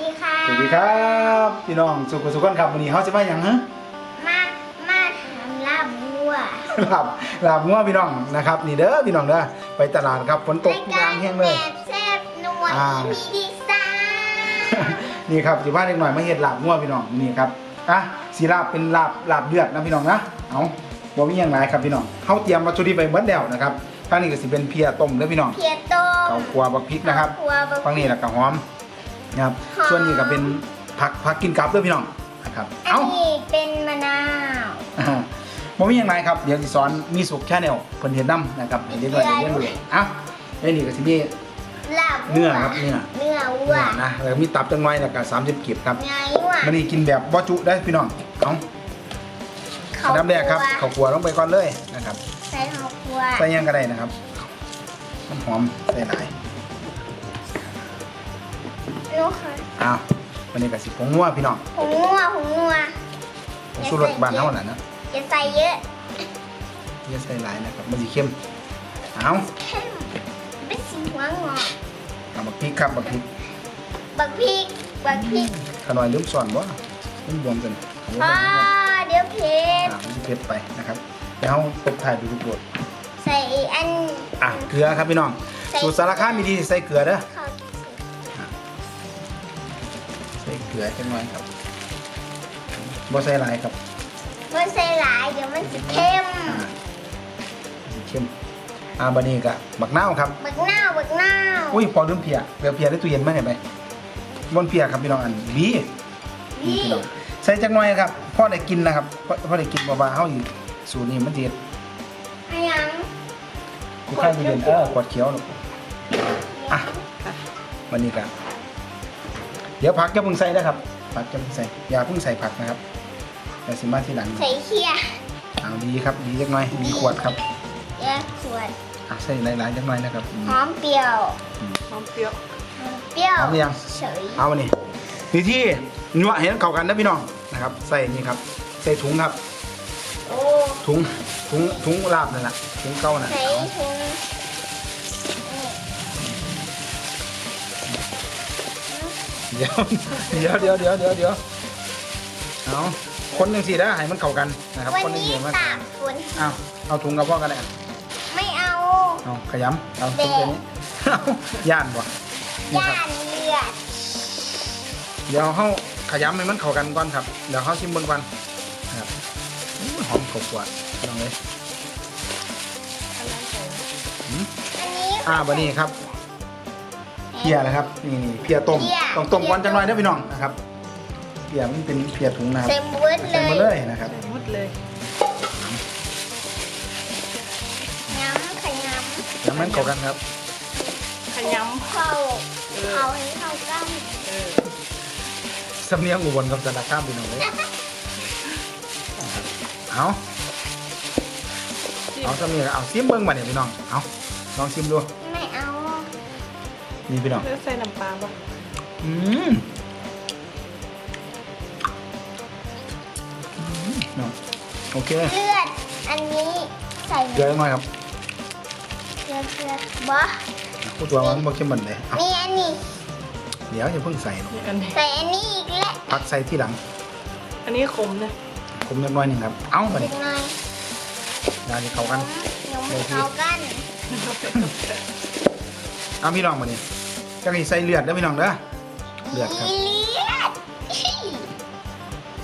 ดีค่ะ สวัสดีครับ พี่น้องสุขสุขกันครับวันนี้เขาจะมาอย่างฮะมามาทำลาบวัวลาบลาบงัวพี่น้องนะครับ นี่เด้อพี่น้องเด้อไปตลาดครับฝนตกรายยางแห้งเลยแบบแซ่บนัวอ่ามีดีไซน์นี่ครับสิบ้านเล็กหน่อยมาเฮ็ดลาบงัวพี่น้องนี่ครับอะสีลาบเป็นลาบลาบเลือดนะพี่น้องนะเอาบ่มีอย่างไรครับพี่น้องเขาเตรียมวัตถุดิบไปเบิดแล้วนะครับทางนี้ก็สิเป็นเพียต้มเด้อพี่น้องเพียต้มข้าวคั่วบักพริกนะครับข้าวคั่วบะฝั่งนี้แล้วก็หอม นะครับหอมส่วนนี้ก็เป็นผักผักกินกับเด้อพี่น้องนะครับ อันเอ้านี้เป็นมะนาวอ่าบ่มีอย่างไรครับ เดี๋ยวสิสอนมีสุกแค่แนวเพิ่นเฮ็ดนํนะครับให้เด็กน้อยได้เรียนรู้เอ้าในนี่ก็สิมี ลาบวัวเนื้อครับเนื้อ เนื้อวัวเนื้อนะแล้วมีตับจังน้อยแล้วก็30กีบครับเนื้อวัวมันนี่กินแบบบ่จุได้พี่น้องเอ้าข้าวอันดับแรกครับข้าวคั่วลงไปก่อนเลยนะครับ ใส่ข้าวคั่วใส่หยังก็ได้นะครับมันหอมใส่หลาย ลูกค่ะอ้าววันนี้ก็สิผงนัวพี่น้องผงนัวผงนัวผงชูรสบ้านเฮาน่ะนะอย่าใส่เยอะอย่าใส่หลายนะครับมันสิเค็มเอ้าเข้มเป็นสีหัวงอกเอาบักพริกครับบักพริกบักพริกบักพริกขน่อยลืมสอนบ่ลืมบวมกันเอาไว้พ่อก่อนนะครับเดี๋ยวเผ็ดอ่ามันจะเผ็ดไปนะครับแล้วตบท้ายด้วยลูกโดดใส่อันอะเกลือครับพี่น้องใส่สูตรสารคามมีดีใส่เกลือเด้อ เกลือจังหน่อยครับบ่ใส่หลายครับมันใส่หลายเดี๋ยวมันจะเข้มอ่าสิเข้มอ่าบัดนี้ก็บักนาวครับบักหน้าวบักหน้าวอุ้ยพอลืมเพียเกลือเพียได้ตู้เย็นมาให้ไปบนเพียครับพี่น้องอันบีนี่นี่พี่น้องใส่จังหน่อยครับพอได้กินนะครับพอพอได้กินบ่ว่าเฮาอยู่สูตรนี้มันสิเฮ็ดอันยังอยู่ข้างตู้เย็นเออขวดเขียวลูกอะวันนี้ก็ เดี๋ยวผักจะเพิ่งใส่นะครับ ผักจะเพิ่งใส่อย่าเพิ่งใส่ผักนะครับเดี๋ยวสิมาทีหลังใส่เคี่ยเอาดีครับดีจักหน่อยมีขวดครับแยกขวดอะใส่หลายๆจักหน่อยนะครับอืมหอมเปรี้ยวหอมเปรี้ยวหอมเปรี้ยวพร้อมหรือยังเฉยเอาวันนี้วิธีนัวเห็นเข้ากันนะพี่น้องนะครับ ใส่นี่ครับ ใส่ถุงครับโอ้ถุงถุงถุงลาบนั่นแหละถุงเก้าน่ะใส่เอาถุง ดี๋ยวเดี๋ยวเดี๋ยวเดี๋ยวเดี๋ยวเดี๋ยวเอาคนหนึ่งสิได้ให้มันเข้ากันนะครับวันคนหนึ่งนี้เดียวมันตากฝนเอาเอาถุงกระเพาะกันเลยอะไม่เอาเอาขยำเอาถุงตัวนี้เอาย่านบ่นี่ย่าครับนเลือดเดี๋ยวเขาขยำให้มันเข้ากันก่อนครับ เดี๋ยวเขาชิมบนก่อนนะครับอื้อหอมกรอบกว่าลองเลยอืมอันนี้อ่าบันนี้ครับ เพียนะครับนี่นี่เพียต้มเพียต้องต้มก่อนจังหน่อยเด้อพี่น้องนะครับเพียมันเป็นเพียถุงนะครับใส่หมดเลใส่หมดยเลยนะครับหมดเลยย้ำขยแล้วมันเข้ากันครับขยำเข้าเข้าให้เข้ากันำเออสำเนียงอุบลกับสารคามพี่น้องเลยเอาจิ้มเอาสำเนียงเอาซิมเบิ้งมาเนี่ยพี่น้องเอาลองซิมดูไม่เอา นี่พี่น้องแล้วใส่น้ำปลาป่ะอืมอืมน้องโอเคเลือดอันนี้ใส่เกลือหน่อยครับเกลือเกลือบ่ผู้ตัวมันบ่เข้มเหมือนเลยเอานี่อันนี้เดี๋ยวอย่าเพิ่งใส่หรอกนี่อันนี้ ใส่อันนี้อีกแล้วพักใส่ที่หลัง อันนี้ขมนะผมเรียบร้อยหนึ่งครับ เอาไปนิดหน่อยยาที่เขากันยมเข้ากัน เอาพี่น้องมาเนี่ย จังนี้ใส่เลือดเด้อพี่น้องเด้อเลือดครับเลือด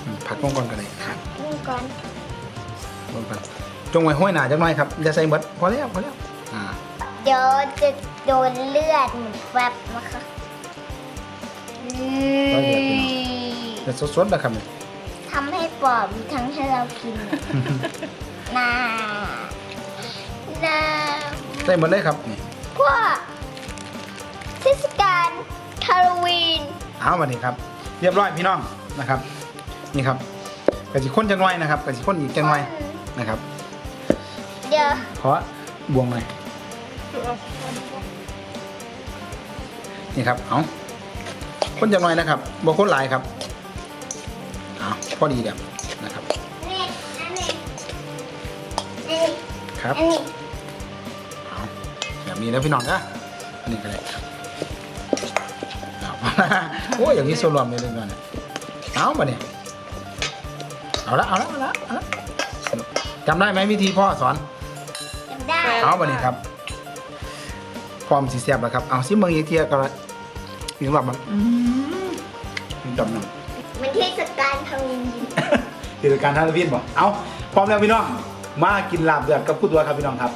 อืมผักลงก่อนกันเลยครับดูก่อนลงก่อนจงไว้ห้อยหนาจังหน่อยครับอย่าใส่เบิดพอแล้วพอแล้วอ่าเดี๋ยวจะโดนเลือดเหมือนแฟบนะคะอืมเดี๋ยวสดๆนะครับเนี่ยทำให้ปอบทั้งให้เรากินน่าน่าใส่หมดเลยครับนี่พวกเทศกาล ฮาโลวีนเอามานี่ครับ เรียบร้อยพี่น้องนะครับ นี่ครับกระสิข้นจังหน่อยนะครับกระสิข้นอีกจังหน่อยนะครับเดี๋ยวขอบวงหน่อยนี่ครับเอาข้นจังหน่อยนะครับบ่ข้นหลายครับเอาพอดีเดียวนะครับนี่อันนี้อันนี้ครับอันนี้เอาแบบนี้นะพี่น้องนะอันนี้ก็ได้ครับเอาไป โอ้ยอย่างนี้โซลอมเลยเลยเนี่ยเอามาเนี่ยเอาละเอาละเอาละเอาละจำได้ไหมวิธีพ่อสอนจำได้เอามาเนี่ยครับพร้อมสีแสบแล้วครับเอาซิเมืองอีกเทียกันละมีสำหรับมันมีจำนำมันเทศกาลทำยินเทศกาลฮาโลวีนบ่เอาพร้อมแล้วพี่น้องมากินลาบเดือดกับผู้ตัวครับพี่น้องครับ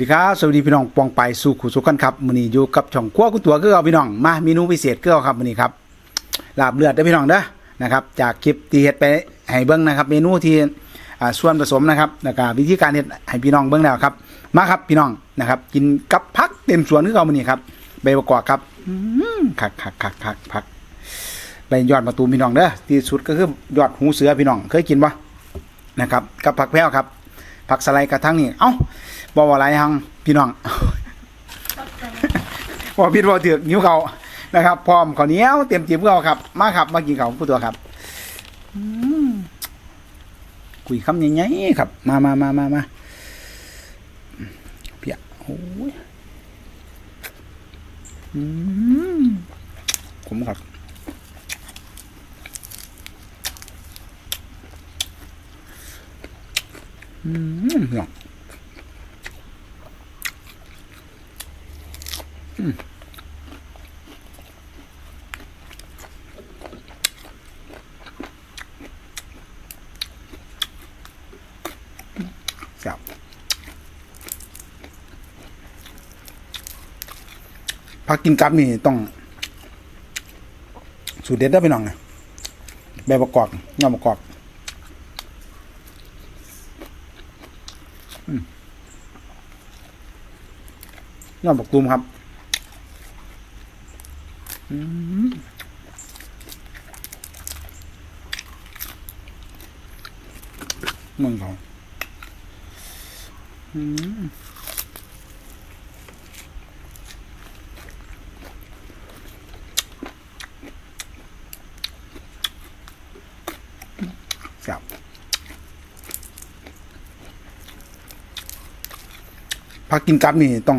ดีครับสวัสดีพี่น้องปองไปสู่ขุสุกันครับมื้อนี้อยู่กับช่องครัวคุณตัวคือเอาพี่น้องมาเมนูพิเศษคือเอาครับมื้อนี้ครับลาบเลือดเด้อพี่น้องเด้อนะครับ จากคลิปที่เฮ็ดไปให้เบิ่งนะครับ เมนูที่ส่วนผสมนะครับแล้วก็วิธีการเฮ็ดให้พี่น้องเบิ่งแล้วครับ มาครับพี่น้องนะครับ กินกับผักเต็มสวนคือเอามื้อนี้ครับใบประกอบครับคักคักคักคักผักใบยอดมะตูมพี่น้องเด้อที่สุดก็คือยอดหูเสือพี่น้องเคยกินบ่นะครับ กับผักแพ้วครับผักสไลด์กระทั่งนี่เอ้า บ่ว่าหลายหังพี่น้องบ่ผิดบ่ถือกนิ้วเขานะครับ พร้อมข้าวเหนียวเตรียมจิ้มเขาครับ มาครับ มากินเขาผู้ตัวครับคุยคำใหญ่ๆครับ มามามามามาเปียกโอ้ยอืมผมครับอืมพี่น้อ อืมแซ่บพักกินกับนี่ต้อง สูตรเด็ดได้อพี่น้องนะใบประกอบยอดประกอบยอดบักตูมครับอืมเมืองเขาอืมแซ่บพักกินกับนี่ต้อง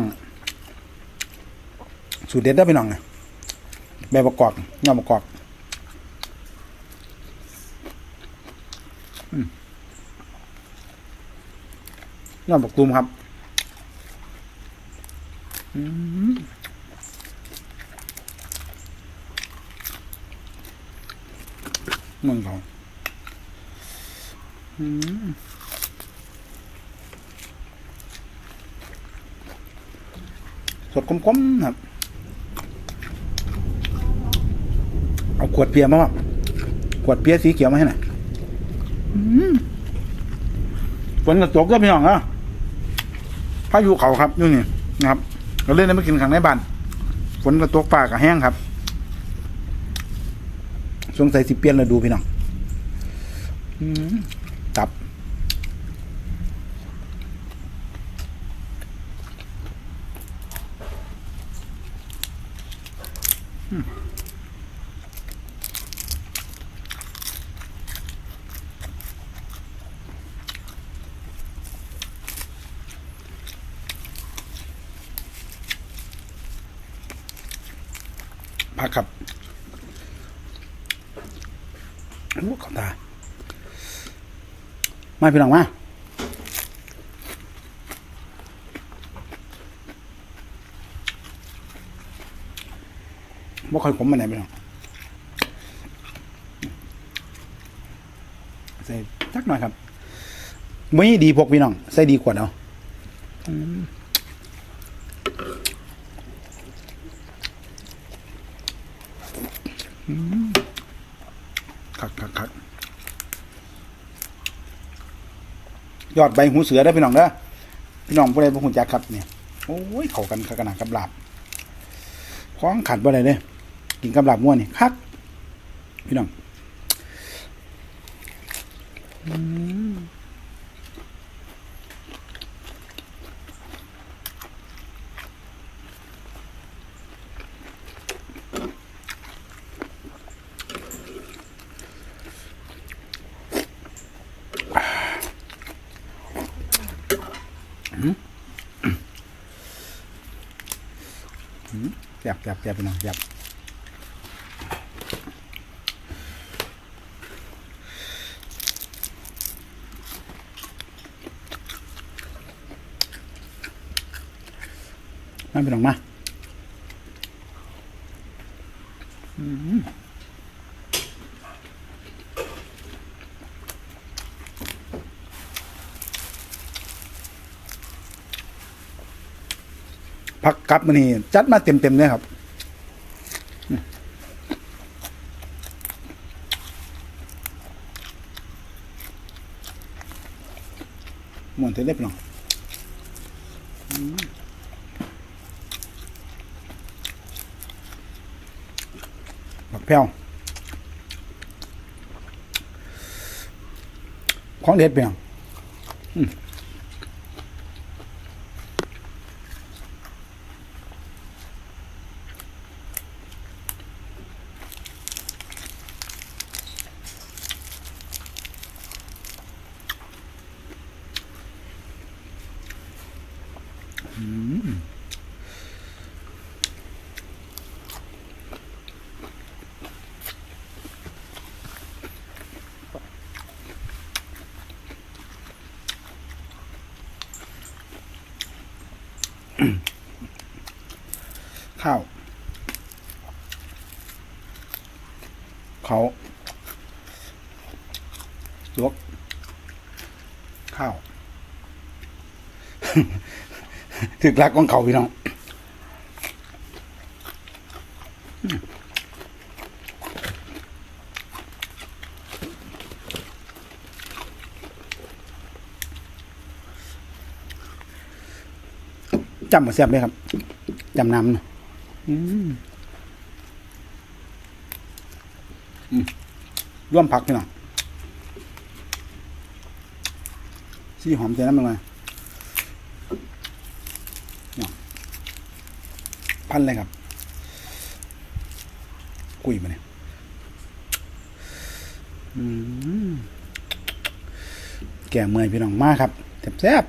สูตรเด็ดได้ไปหน่องนะใบประกอบยอดประกอบ ยอดประตูมครับมเมืองเขาอืมสดคมๆครับ เอาขวดเบียร์มาว่าขวดเบียร์สีเขียวมาให้หน่อยฝนกระตกก็พี่น้องอะ พายุเขาครับนี่นี่นะครับเราเล่นได้ไม่กินขังในบ้านฝนกระตกป่ากระแห้งครับสงสัยสิเปลี่ยนฤดูพี่น้องอืมตับ ผักครับโอ้ขอบตา มาพี่น้องมาบ่ค่อยขมมาไหนพี่น้องใส่จักหน่อยครับไม่ดีพวกพี่น้อง ใส่ดีกว่าเนาะอืมคักคักคัก ยอดใบหูเสือได้พี่น้องเด้อพี่น้องผู้ใดบ่ฮู้จักครับเนี่ยโอ้ยเข้ากันขนาดกับลาบของขัดบ่ได้เด้กินกับลาบง่วนนี่คักพี่น้องอืม จับจับจับไปหน่อยจับมาไปหน่อยมาอืม พักกับมานี่จัดมาเต็มเต็มๆเลยครับมหมวนเสร็จเรียบร้อยผักแพ้วของเด็ดเปียงอืมข้าว เขาลวกข้าวถึกรักของเขาพี่น้องจำมาแซ่บเลยครับจำน้ำนะอืมอืม ร่วมผักพี่น้องซี่หอมใส่น้ำมันเนี่ยพันเลยครับ กุยมาเนี่ยแก่เมื่อยพี่น้องมากครับแซ่บ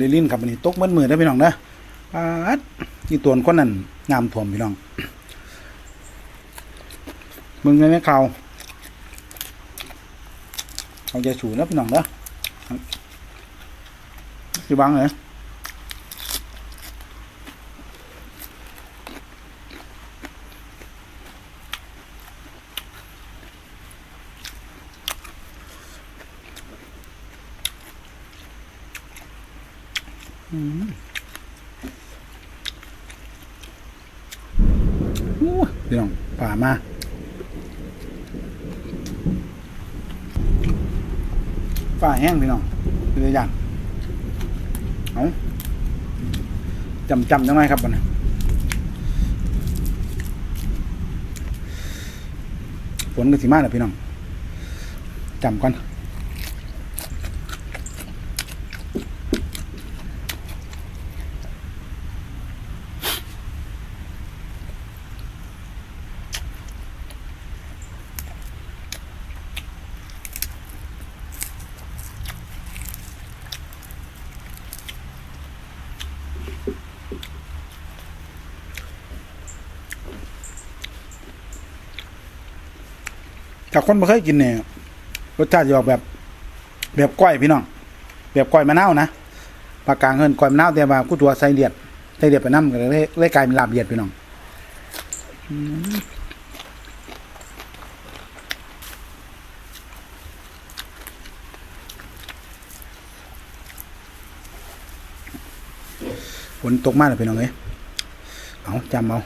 ลิลินครับวันนี้ตกเมื่อมือได้อพี่น้องนะปาดนี่ตัวคนนั้นงามถ่วมพี่น้อง มึงไงแม่ข่าวเอาใจฉูนะพี่น้องนะอที่บังเหรอ อู้พี่น้องป่ามาฝ่าแห้งพี่น้องเป็นอย่างเอาจำจำจังไงครับบัดนฝนก็สิมาแล้วพี่น้องจำก่อนาคนไม่เคยกินเนี่ยรสชาติจะออกแบบ แบบก้อยพี่น้อง แบบก้อยมะนาวนะปากกลางเงินก้อยมะนาวแต่ว่ากู้ตัวใส่เลียดใส่เลียดไปน้ำก็เลยเลยกลายเป็นลาบเลียดพี่น้องฝนตกมากเลยพี่น้องเอ้ยเอาจำเอา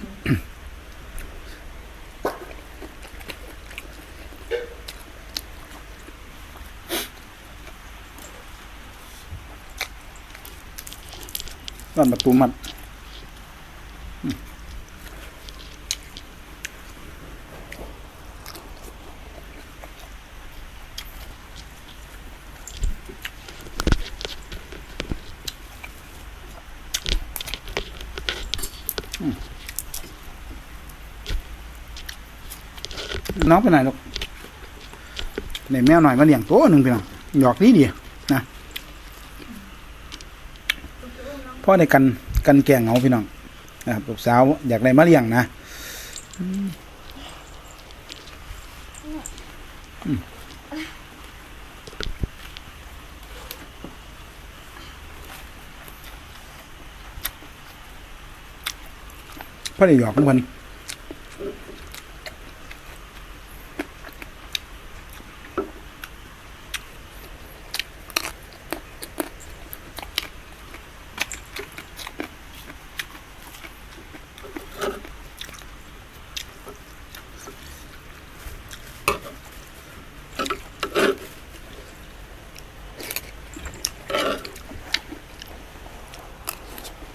นั่นประตูมันอืมอืมน้องไปไหนลูกในแมวหน่อยมาเลี้ยงตัวหนึ่งพี่น้องหยอกดีดีนะ พ่อในกันกันแกงเหงาพี่น้องนะครับลูกสาวอยากได้มาเลี้ยงนะพ่อได้หยอกมัน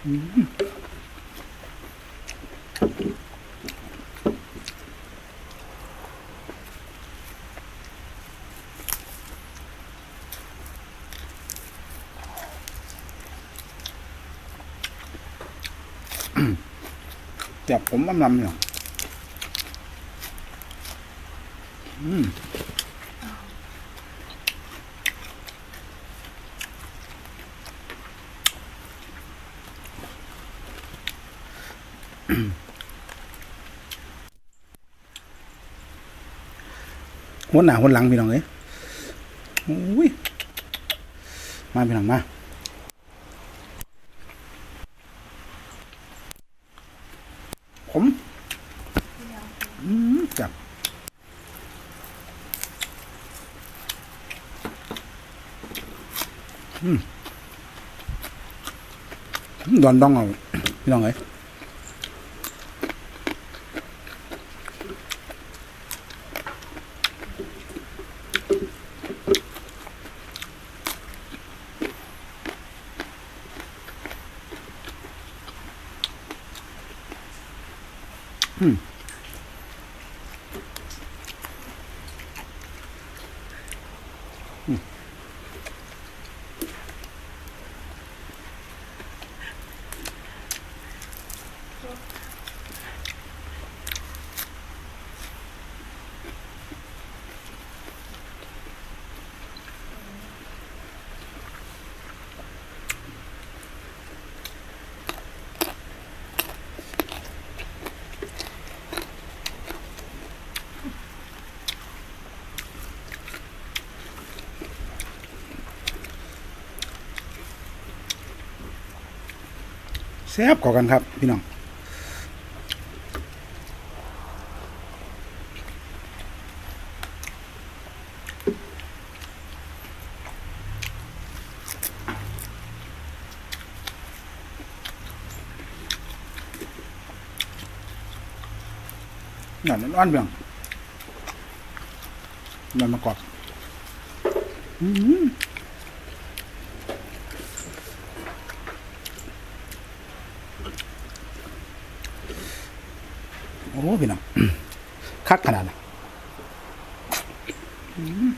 จับผมอำลำเนี่ยอืม หัวหน้าหัวหลังพี่น้องเอ้ยอุ้ยมาพี่น้องมาผมอืมจับอืมดอนดองเอาพี่น้องเอ้ยแซ่บกว่ากันครับ พี่น้องหนอนอ่อนเบียงหนอนมากรอบอืม อ้พี่น้องคักขนาดนั้นอืม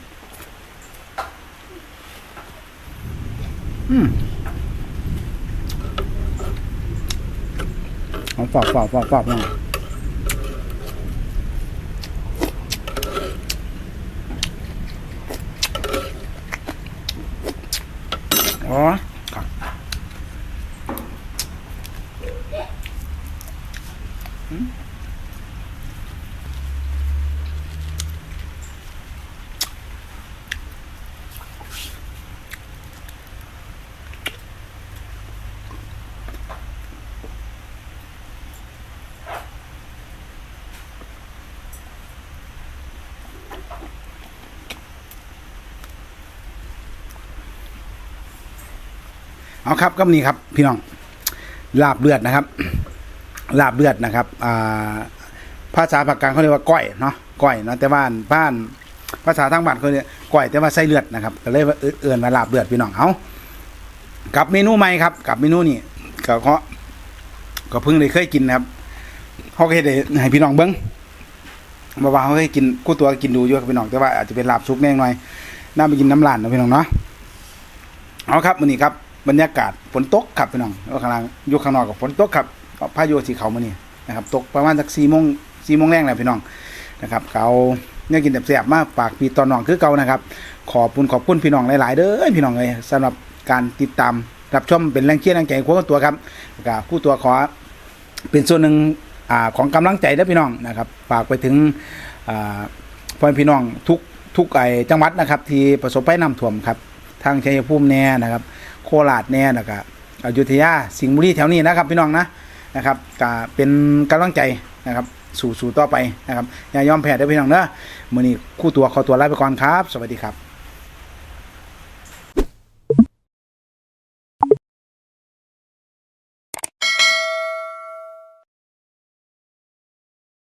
อืมฝากฝากฝากฝากน้องอ๋อ เอาครับก็นี่ครับพี่น้องลาบเลือดนะครับ ลาบเลือดนะครับอ่าภาษาภาคกลางเขาเรียกว่าก้อยเนาะก้อยเนาะแต่บ้านบ้านภาษาทางบ้านเขาเรียกก้อยแต่ว่าไส้เลือดนะครับก็เลยเอิ้นเอื่นมาลาบเลือดพี่น้องเอากับเมนูใหม่ครับกับเมนูนี่ก็เขาก็เพิ่งได้เคยกินนะครับเขาก็เฮ็ดให้ให้พี่น้องเบิ้งบ่าว่าเขาเคยกินกู้ตัวกินดูอยู่พี่น้องแต่ว่าอาจจะเป็นลาบซุกแน่หน่อยน่าไปกินน้ำร้านนะพี่น้องเนาะเอาครับมื้อนี้ครับ บรรยากาศฝนตกครับพี่น้องแล้วข้างล่างอยู่ข้างนอกกับฝนตกครับพายุสีเขามานี่นะครับตกประมาณสักสี่โมงสี่โมงแรงแหละพี่น้องนะครับเขาเนี่ยกินแบบแสบมากปากปีตอนน้องคือเก่านะครับ ขอบคุณขอบคุณพี่น้องหลาย ๆ เด้อพี่น้องเลยสำหรับการติดตามรับชมเป็นแรงเชียร์แรงใจของตัวครับกับผู้ตัวขอเป็นส่วนหนึ่งอของกำลังใจเด้อพี่น้องนะครับฝากไปถึงพ่อพี่น้องทุกทุกไอจังหวัดนะครับ ที่ประสบภัยน้ำท่วมครับทางชัยภูมิแน่นะครับ โคราชแน่นะครับอยุธยาสิงห์บุรีแถวนี้นะครับพี่น้องนะนะครับก็เป็นกำลังใจนะครับสู่สู่ต่อไปนะครับอย่ายอมแพ้เด้อพี่น้องเนอะมื้อนี้คู่ตัวขอตัวลาไปก่อนครับ สวัสดีครับ